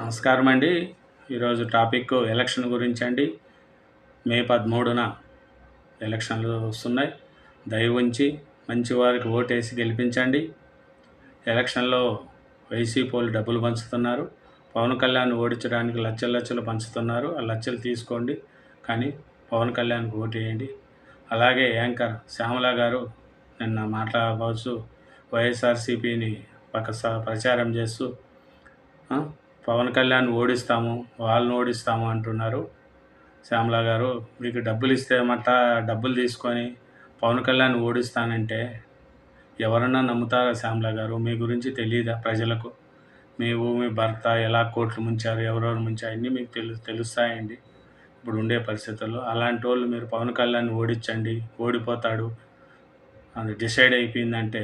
నమస్కారం అండి. ఈరోజు టాపిక్ ఎలక్షన్ గురించి అండి. మే పదమూడున ఎలక్షన్లు వస్తున్నాయి. దయ ఉంచి మంచి వారికి ఓటేసి గెలిపించండి. ఎలక్షన్లో వైసీపీ వాళ్ళు డబ్బులు పంచుతున్నారు. పవన్ కళ్యాణ్ ఓడించడానికి లక్షలు లక్షలు పంచుతున్నారు. ఆ లక్షలు తీసుకోండి. కానీ పవన్ కళ్యాణ్కి ఓటేయండి అలాగే యాంకర్ శ్యామల గారు నిన్న మాట్లాడవచ్చు. వైఎస్ఆర్సీపీని ఒక స- ప్రచారం చేస్తూ పవన్ కళ్యాణ్ ఓడిస్తాము వాళ్ళని ఓడిస్తాము అంటున్నారు. శ్యామల గారు మీకు డబ్బులు ఇస్తే మట్ట డబ్బులు తీసుకొని పవన్ కళ్యాణ్ ఓడిస్తానంటే ఎవరన్నా నమ్ముతారా శ్యామల గారు? మీ గురించి తెలియదా ప్రజలకు? మీరు మీ భర్త ఎలా కోట్లు ముంచారు ఎవరెవరు ముంచారు? అన్నీ మీకు తెలు తెలుస్తాయండి. ఇప్పుడు ఉండే పరిస్థితుల్లో అలాంటి వాళ్ళు మీరు పవన్ కళ్యాణ్ ఓడించండి ఓడిపోతాడు అది డిసైడ్ అయిపోయిందంటే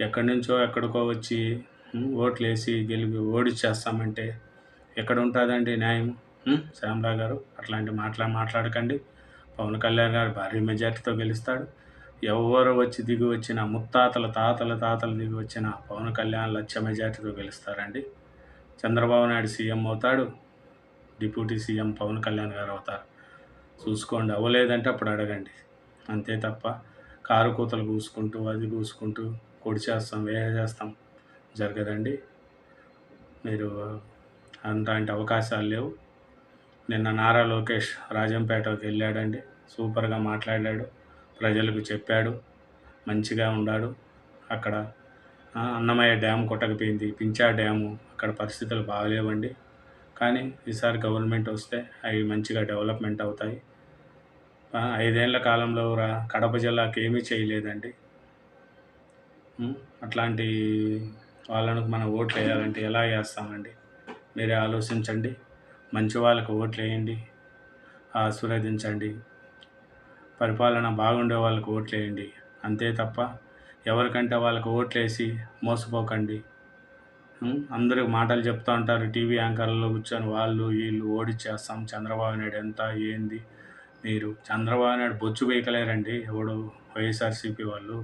ఎక్కడి నుంచో ఎక్కడికో వచ్చి ఓట్లేసి ఓట్లు వేసి గెలిపి ఓడిచ్చేస్తామంటే ఎక్కడ ఉంటుందండి న్యాయం ఉమ్, గారు అట్లాంటి మాట్లా మాట్లాడకండి. పవన్ కళ్యాణ్ గారు భారీ మెజార్టీతో గెలుస్తాడు. ఎవరు వచ్చి దిగి వచ్చిన ముత్తాతల తాతల తాతలు దిగి వచ్చిన పవన్ కళ్యాణ్ లక్ష మెజార్టీతో గెలుస్తారండి. చంద్రబాబు నాయుడు సీఎం అవుతాడు. డిప్యూటీ సీఎం పవన్ కళ్యాణ్ గారు అవుతారు. చూసుకోండి అవ్వలేదంటే అప్పుడు అడగండి. అంతే తప్ప కారు కూతలు కూసుకుంటూ అది కూసుకుంటూ పొడి చేస్తాం వేసేస్తాం జరగదండి. మీరు అలాంటి అవకాశాలు లేవు. నిన్న నారా లోకేష్ రాజంపేటకి వెళ్ళాడండి. సూపర్గా మాట్లాడాడు. ప్రజలకు చెప్పాడు. మంచిగా ఉన్నాడు అక్కడ అన్నమయ్య డ్యామ్ కొట్టకపోయింది పించా డ్యాము అక్కడ పరిస్థితులు బాగలేవండి. కానీ ఈసారి గవర్నమెంట్ వస్తే అవి మంచిగా డెవలప్మెంట్ అవుతాయి. ఐదేళ్ళ కాలంలో రా కడప జిల్లాకి ఏమీ చేయలేదండి. అట్లాంటి వాళ్ళను మనం ఓట్లు వేయాలంటే ఎలా వేస్తామండి? మీరే ఆలోచించండి. మంచి వాళ్ళకి ఓట్లు వేయండి. ఆశీర్వదించండి. పరిపాలన బాగుండే వాళ్ళకి ఓట్లు వేయండి. అంతే తప్ప ఎవరికంటే వాళ్ళకి ఓట్లు వేసి మోసపోకండి. అందరూ మాటలు చెప్తూ ఉంటారు. టీవీ యాంకర్లలో కూర్చొని వాళ్ళు వీళ్ళు ఓడిచ్చేస్తాం. చంద్రబాబు నాయుడు ఎంత ఏంది మీరు? చంద్రబాబు నాయుడు బొచ్చు వేయకలేరండి ఎవడు వైఎస్ఆర్సీపీ వాళ్ళు.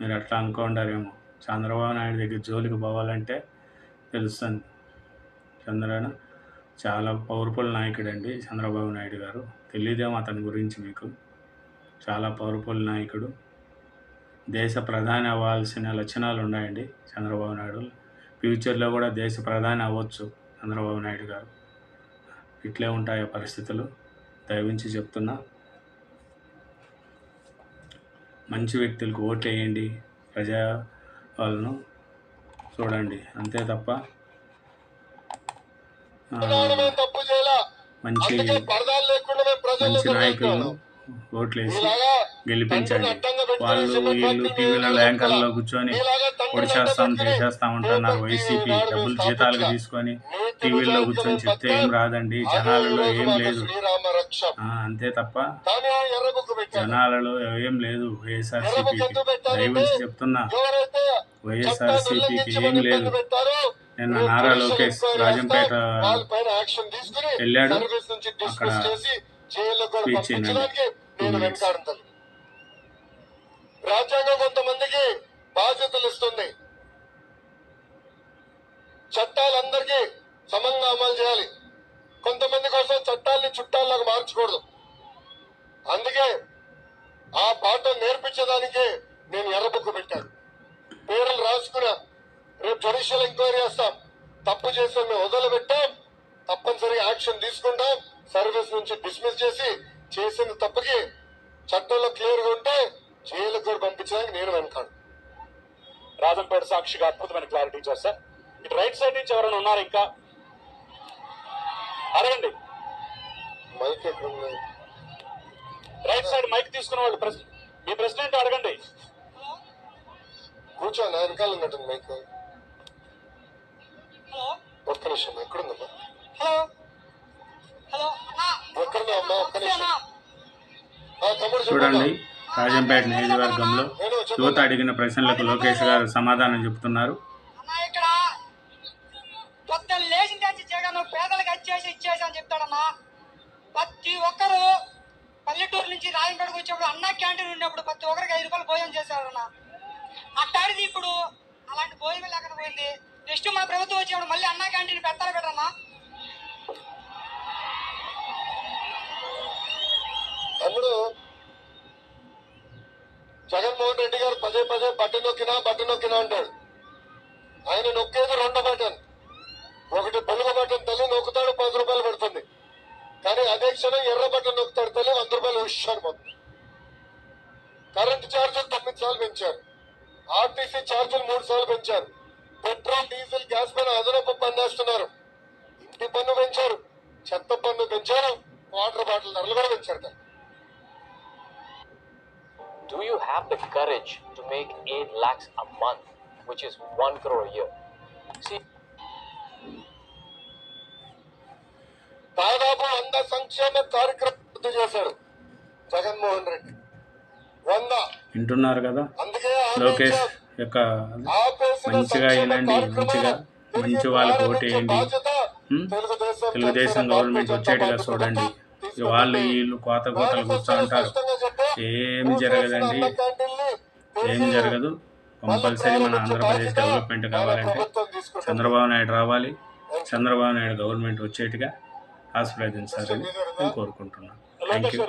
మీరు అట్లా అనుకుంటారేమో చంద్రబాబు నాయుడు దగ్గర జోలికి పోవాలంటే తెలుస్తుంది. చంద్రన చాలా పవర్ఫుల్ నాయకుడు అండి చంద్రబాబు నాయుడు గారు. తెలియదేమో అతని గురించి మీకు. చాలా పవర్ఫుల్ నాయకుడు. దేశ ప్రధాని అవ్వాల్సిన లక్షణాలు ఉన్నాయండి చంద్రబాబు నాయుడు. ఫ్యూచర్లో కూడా దేశ ప్రధాని అవ్వచ్చు చంద్రబాబు నాయుడు గారు. ఇట్లే ఉంటాయి పరిస్థితులు. దయవించి చెప్తున్నా. మంచి వ్యక్తులకు ఓట్లు వేయండి ప్రజా వాళ్ళను చూడండి అంతే తప్ప. మంచి మంచి నాయకులను ఓట్లు వేసి గెలిపించండి. వాళ్ళు వీళ్ళు టీవీలలో యాంకర్లో కూర్చొని పొడి చేస్తాం చేసేస్తాం ఉంటున్నారు. వైసీపీ డబ్బులు జీతాలకు తీసుకొని టీవీల్లో కూర్చొని చెప్తే ఏం రాదండి. జనాలలో ఏం లేదు. అంతే తప్ప జనాలలో ఏం లేదు. వైఎస్ఆర్సీపీకి దయవించి చెప్తున్నా. వైఎస్ఆర్సీపీకి ఏం లేదు. నిన్న నారా లోకేష్ రాజంపేట వెళ్ళాడు. అక్కడ స్పీచ్ రాజ్యాంగం కొంతమందికి బాధ్యతలు ఇస్తుంది. చట్టాలందరికీ సమంగా అమలు చేయాలి. కొంతమంది కోసం చట్టాలని చుట్టాల్లాగా మార్చకూడదు. ఎంక్వైరీ చేస్తాం. తప్పు చేసిన మేము వదిలిపెట్టాం తప్పనిసరిగా యాక్షన్ తీసుకుంటాం. సర్వీస్ నుంచి డిస్మిస్ చేసి చేసిన తప్పుకి చట్టంలో క్లియర్గా ఉంటే జైలుకు కూడా పంపించడానికి నేను వెనకాడు రాజంపేట సాక్షిగా అద్భుతమైన క్లారిటీ ఇచ్చారు సార్. ఇటు రైట్ సైడ్ నుంచి ఎవరైనా ఉన్నారు ఇంకా? అడగండి. మైక్? రైట్ సైడ్ మైక్ తీసుకున్న వాళ్ళు మీ ప్రెసిడెంట్ అడగండి. కూర్చో నా వెనకాల ఉన్నట్టుంది మైక్. హలో. ఒక్క నిమిషం ఎక్కడుందమ్మా? హలో. హలో. అన్నా ఎక్కడున్నా అమ్మా ఒక్క నిమిషం. చూడండి. రాజంపేట నియోజకవర్గంలో నేను యువత. అడిగిన ప్రశ్నలకు లోకేష్ గారు సమాధానం జగన్ పేదలకు వచ్చేసి ఇచ్చేసి అని చెప్తాడన్నా ప్రతి ఒక్కరు పల్లెటూరు నుంచి రాజంపేటకు వచ్చేప్పుడు అన్న క్యాంటీన్ ఉన్నప్పుడు ప్రతి ఒక్కరికి ఐదు రూపాయలు భోజనం చేశారన్న. అట్టాడిది ఇప్పుడు అలాంటి భోజనం లేకుండా పోయింది నెక్స్ట్ మన ప్రభుత్వం వచ్చేప్పుడు మళ్ళీ అన్నా క్యాంటీన్ పెడతారు పెట్టరన్నా తమ్ముడు జగన్మోహన్ రెడ్డి గారు పదే పదే బట్టన్ నొక్కినా బట్టన్ నొక్కినా అంటాడు. ఆయన నొక్కేది రెండో బటన్ ఒకటి బలుగు బటన్ తల్లి నొక్కుతాడు పది రూపాయలు పడుతుంది. కానీ అదే క్షణం ఎర్ర బటన్ నొక్కుతాడు తల్లి వంద రూపాయలు విషయాన్ని పోతుంది కరెంటు ఛార్జీలు తొమ్మిది సార్లు పెంచారు. ఆర్టీసీ ఛార్జీలు మూడు సార్లు పెంచారు. పెట్రోల్ డీజిల్ గ్యాస్ పైన అదనపు పన్ను వేస్తున్నారు. ఇంటి పన్ను పెంచారు. చెత్త పన్ను పెంచారు. వాటర్ బాటిల్ ధరలు కూడా పెంచారు. Do you have the courage to make 8 lakhs a month, which is 1 crore a year? See, దాదాపు వంద సంక్షేమ కార్యక్రమం చేశాడు జగన్మోహన్ రెడ్డి. వంద. వింటున్నారు కదా? అందుకే లోకేష్. యొక్క మంచిగా కార్యక్రమాలు మంచిగా మంచి వాళ్ళకి ఓటేయండి? తెలుగుదేశం గవర్నమెంట్ వచ్చేట్టుగా చూడండి. వాళ్ళు. వీళ్ళు కోత కోతలు కూర్చో అంటారు. ఏమి జరగదండి? అన్న క్యాంటీన్ని ఏం తిరిగి జరగదు కంపల్సరీ మన ఆంధ్రప్రదేశ్ డెవలప్మెంట్ కావాలంటే. చంద్రబాబు నాయుడు రావాలి. చంద్రబాబు నాయుడు గవర్నమెంట్ వచ్చేట్టుగా ఆశీర్వదించాలని నేను కోరుకుంటున్నాను. Thank you